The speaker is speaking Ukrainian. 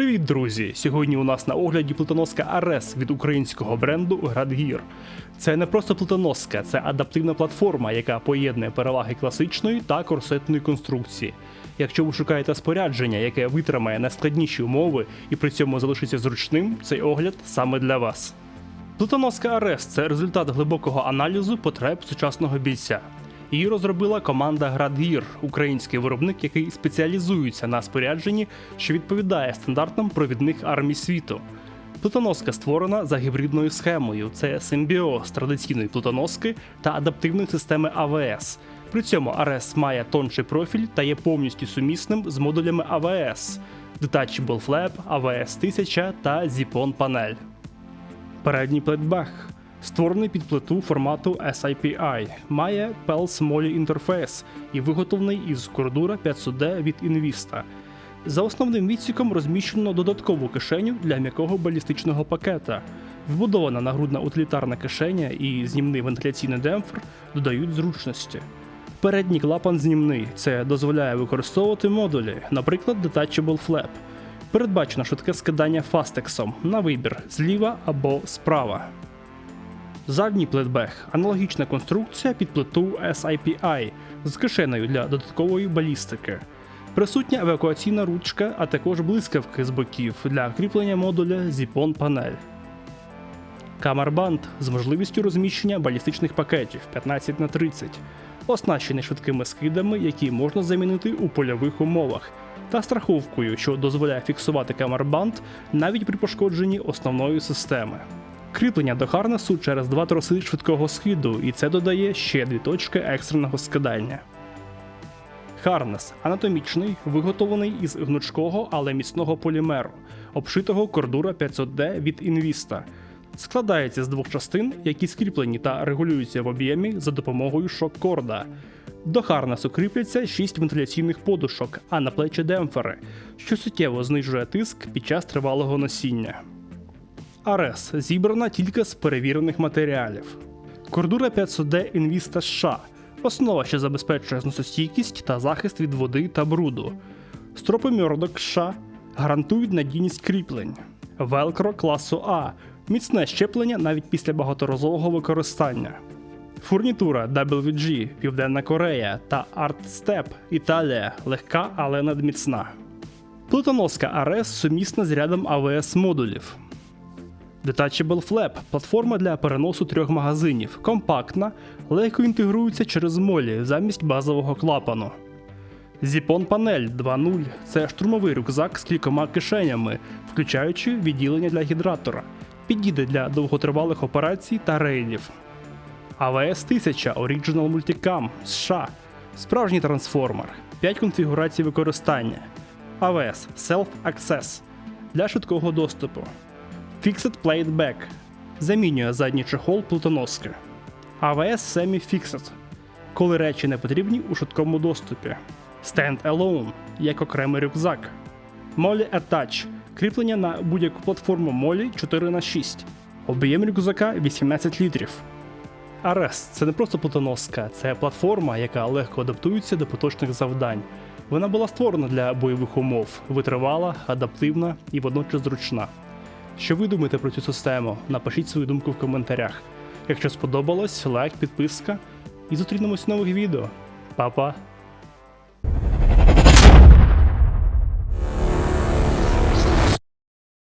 Привіт, друзі! Сьогодні у нас на огляді плитоноска Арес від українського бренду Градгір. Це не просто плитоноска, це адаптивна платформа, яка поєднує переваги класичної та корсетної конструкції. Якщо ви шукаєте спорядження, яке витримає найскладніші умови і при цьому залишиться зручним, цей огляд саме для вас. Плитоноска Арес це результат глибокого аналізу потреб сучасного бійця. Її розробила команда Градгір, український виробник, який спеціалізується на спорядженні, що відповідає стандартам провідних армій світу. Плитоноска створена за гібридною схемою: це симбіоз традиційної плитоноски та адаптивної системи АВС. При цьому АРС має тонший профіль та є повністю сумісним з модулями АВС Detachable Flap, AVS 1000 та Zipon панель. Передній плейтбек створений під плиту формату SIPI, має Pels Moly інтерфейс і виготовлений із кордура 500D від Invista. За основним відсіком розміщено додаткову кишеню для м'якого балістичного пакета. Вбудована нагрудна утилітарна кишеня і знімний вентиляційний демпфер додають зручності. Передній клапан знімний. Це дозволяє використовувати модулі, наприклад, Detachable Flap. Передбачено швидке скидання фастексом на вибір зліва або справа. Задній плетбег аналогічна конструкція під плиту SIPI з кишенею для додаткової балістики. Присутня евакуаційна ручка, а також блискавки з боків для кріплення модуля Zipon панель. Камербанд з можливістю розміщення балістичних пакетів 15 на 30 оснащений швидкими скидами, які можна замінити у польових умовах, та страховкою, що дозволяє фіксувати камербанд навіть при пошкодженні основної системи. Кріплення до харнесу через два троси швидкого схиду, і це додає ще дві точки екстреного скидання. Харнес анатомічний, виготовлений із гнучкого, але міцного полімеру, обшитого кордура 500D від Invista. Складається з двох частин, які скріплені та регулюються в об'ємі за допомогою шок-корда. До харнесу кріпляться 6 вентиляційних подушок, а на плечі демпфери, що суттєво знижує тиск під час тривалого носіння. Арес зібрана тільки з перевірених матеріалів. Кордура 500D Invista США основа, що забезпечує зносостійкість та захист від води та бруду. Стропи Мьордок США гарантують надійність кріплень. Велкро класу А міцне щеплення навіть після багаторазового використання. Фурнітура WG Південна Корея та ArtStep Італія легка, але надміцна. Плитоноска Арес сумісна з рядом АВС модулів. Detachable Flap платформа для переносу трьох магазинів, компактна, легко інтегрується через молі замість базового клапану. Zipon панель 2.0 це штурмовий рюкзак з кількома кишенями, включаючи відділення для гідратора, підійде для довготривалих операцій та рейдів. AVS 1000 Original Multicam США справжній трансформер, 5 конфігурацій використання. AVS Self Access для швидкого доступу. Fixed Plate Back замінює задній чехол плитоноски. AVS Semi Fixed коли речі не потрібні у швидкому доступі. Stand Alone як окремий рюкзак. Molly Attach кріплення на будь-яку платформу Molly 4х6. Об'єм рюкзака 18 літрів. Арес це не просто плитоноска, це платформа, яка легко адаптується до поточних завдань. Вона була створена для бойових умов, витривала, адаптивна і водночас зручна. Що ви думаєте про цю систему? Напишіть свою думку в коментарях. Якщо сподобалось, лайк, підписка і зустрінемось в нових відео. Па-па!